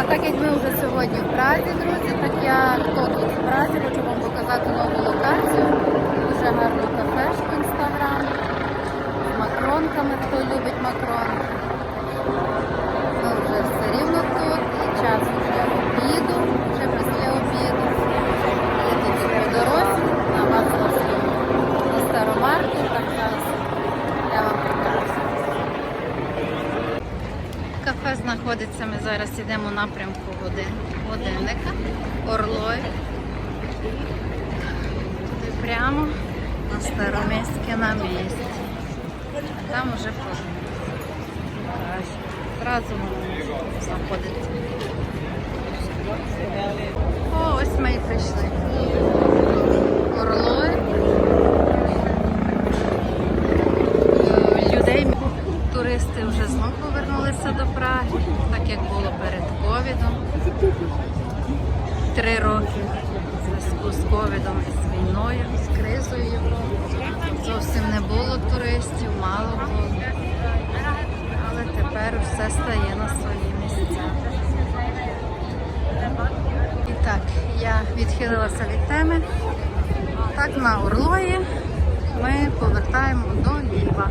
А так як ми вже сьогодні в Празі, друзі, так я хто тут в Празі, хочу вам показати нову локацію. Дуже гарну кафешку інстаграм. Макронками, хто любить макрон. Ми вже все рівно тут, і час вже обіду, вже після обіду. Їдемо по дорозі на Вацлавську, на Старомарку, так зараз я вам покажу. Кафе знаходиться, ми зараз йдемо у напрямку годин, годинника, Орлой. І прямо на Староміське на місці. Там уже Зразу ми. О, ось ми і прийшли. Три роки в зв'язку з ковідом і з війною, з кризою Європи. Зовсім не було туристів, мало було. Але тепер все стає на свої місця. І так, я відхилилася від теми. Так, на Орлої ми повертаємо до Львова.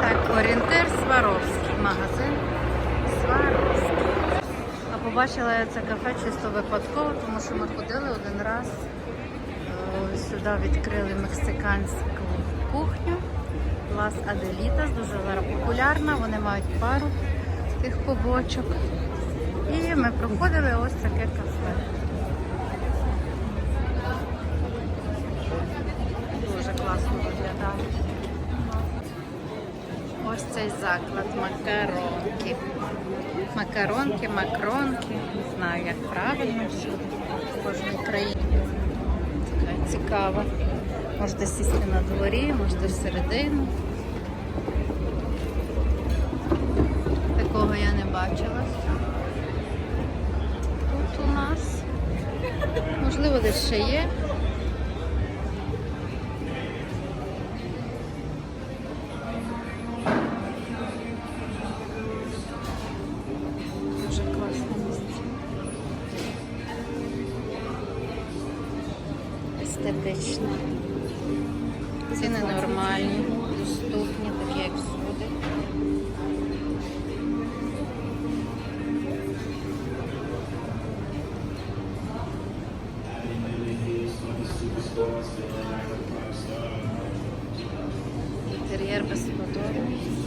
Так, орієнтир Сваровський, магазин Сваровський. А побачила я це кафе чисто випадково, тому що ми ходили один раз. Е, Сюди відкрили мексиканську кухню. Лас Аделітас, дуже зараз популярна, вони мають пару тих побочок. І ми проходили ось таке кафе. Ось цей заклад макаронки. Макаронки, макронки. Не знаю, як правильно всюди. В кожній країні. Цікава. Можете сісти на дворі, можете всередину. Такого я не бачила. Тут у нас. Можливо, десь ще є. Естетичне. Ціни нормальні, доступні, такі як всюди. Інтер'єр безподобний. Люстра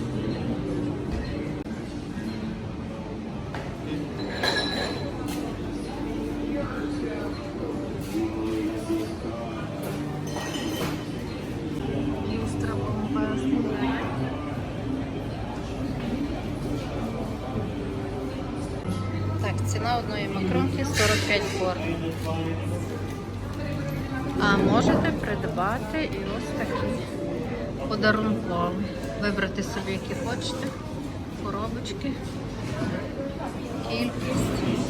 ціна одної макронки 45 корм. А можете придбати і ось такі подарункові. Вибрати собі, які хочете. Коробочки. Кількість.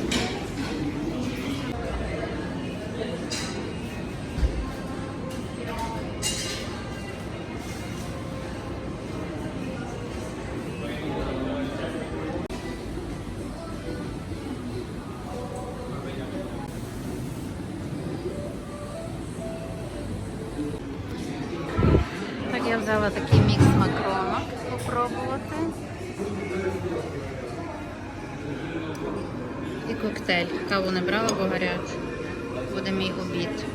Я взяла такий мікс макронок попробувати. І коктейль. Каву не брала, бо гарячу. Буде мій обід.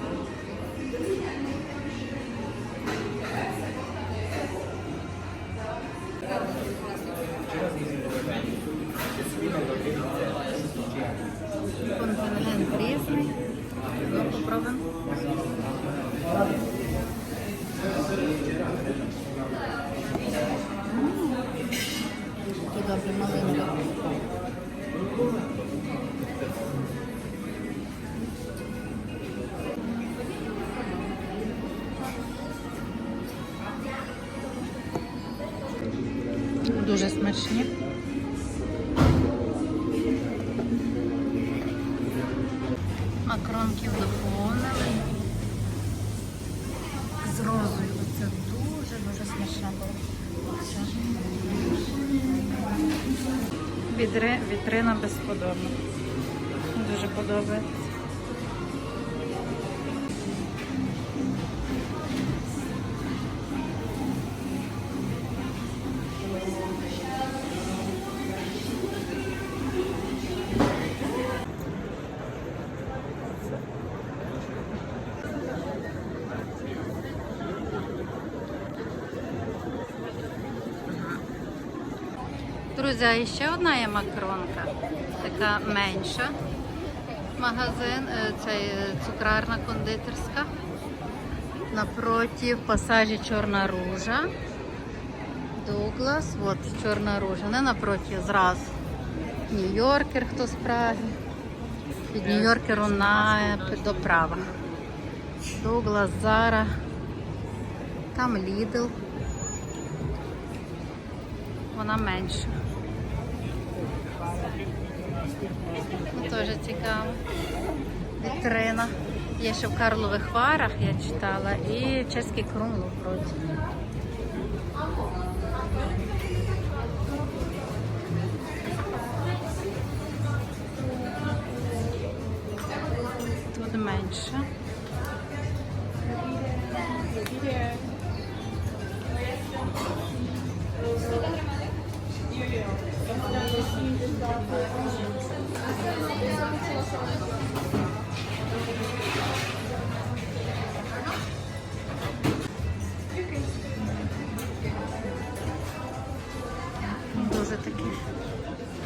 Дуже смачні. Макронків доповнили. З розою. Це дуже дуже смачно було. Вітрина безподобна. Дуже подобається. Друзі, а ще одна є макронка, така менша. Магазин, е, це е, цукрарна кондитерська. Напроти пасажі Чорна Ружа. Дуглас, от Чорна Ружа. Не напроти, зразу. Нью-Йоркер, хто з Праги. Від Нью-Йоркеру на до права. Дуглас, Зара. Там Лідл. Вона менша. Ну, цікаво. Вітрина. Є ще в Карлових Варах, я читала, і Чеський Крумлов вроді. Тут менше. Дуже таке,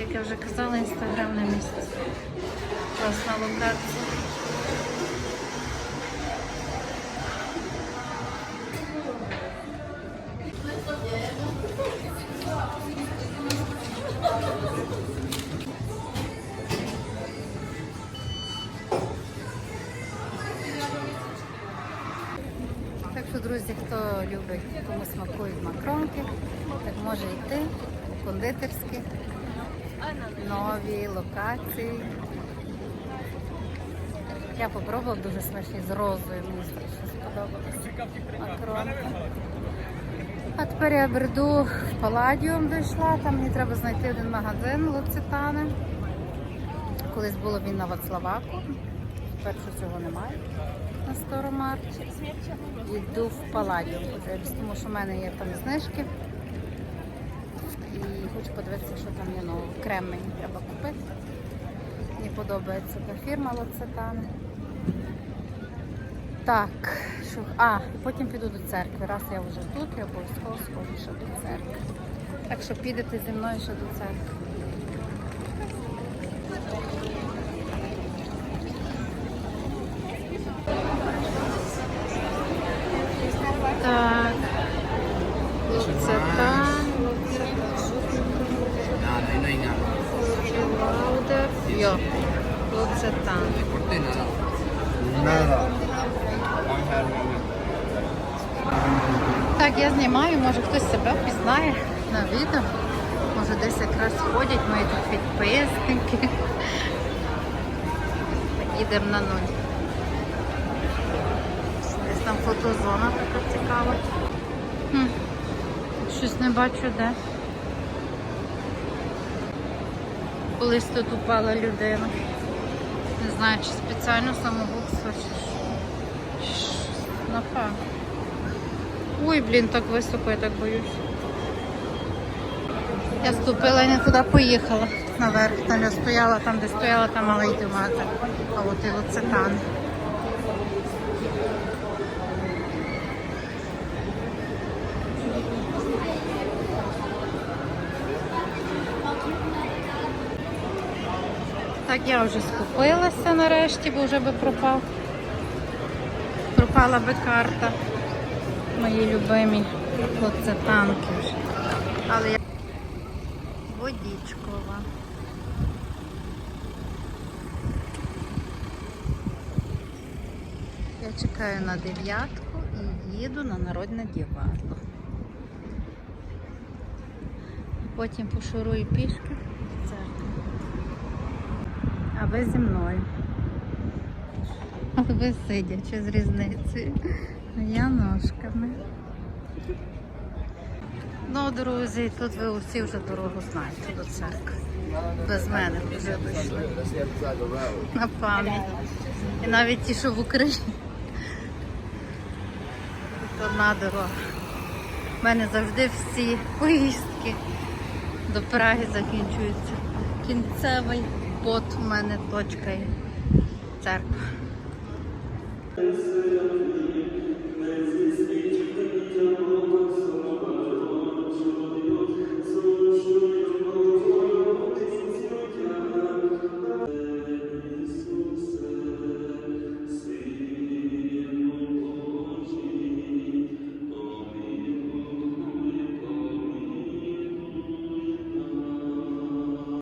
як я вже казала, інстаграмне місце. Класна локація. Друзі, хто любить, кому смакують макронки, так може йти у кондитерські, нові локації. Я попробувала дуже смачні з розою, мені страшно сподобалося. Макронки. А тепер я бреду в Паладіум дійшла, там мені треба знайти один магазин Луцитани. Колись було він на Вацлаваку, тепер що цього немає на Старомарті. Йду в подивлюсь, тому що в мене є там знижки. І хочу подивитися, що там є нового. Крем мені треба купити. Мені подобається та фірма Лоцетан. Так, що... а, і потім піду до церкви. Раз я вже тут, я обов'язково схожу ще до церкви. Так що підете зі мною ще до церкви. Nada. Nada. Так, я знімаю, може хтось себе впізнає на відео. Може десь якраз ходять мої тут підписники. Так, їдемо на нуль. Десь там фотозона така цікава. Хм. Щось не бачу де. Колись тут упала людина. Не знаю, чи спеціально самогубство, чи. Напевно. Ой, блін, так високо, я так боюсь. Я ступила не туди поїхала наверх. Там я стояла, там де стояла, там мала йти мати. А от і луцетан. Так, я вже скупилася нарешті, бо вже би пропав. Пропала би карта. Мої любимі оце танки вже. Але я водічкова. Я чекаю на дев'ятку і їду на народне діватло. Потім пошурую пішки в церкву. А ви зі мною. Ви сидячи з різницею. А я ножками. Ну, друзі, тут ви усі вже дорогу знаєте до церкви. Без мене вже вийшли. На пам'ять. І навіть ті, що в Україні. Тут одна дорога. У мене завжди всі поїздки до Праги закінчуються. Кінцевий пот у мене точка є. Церква.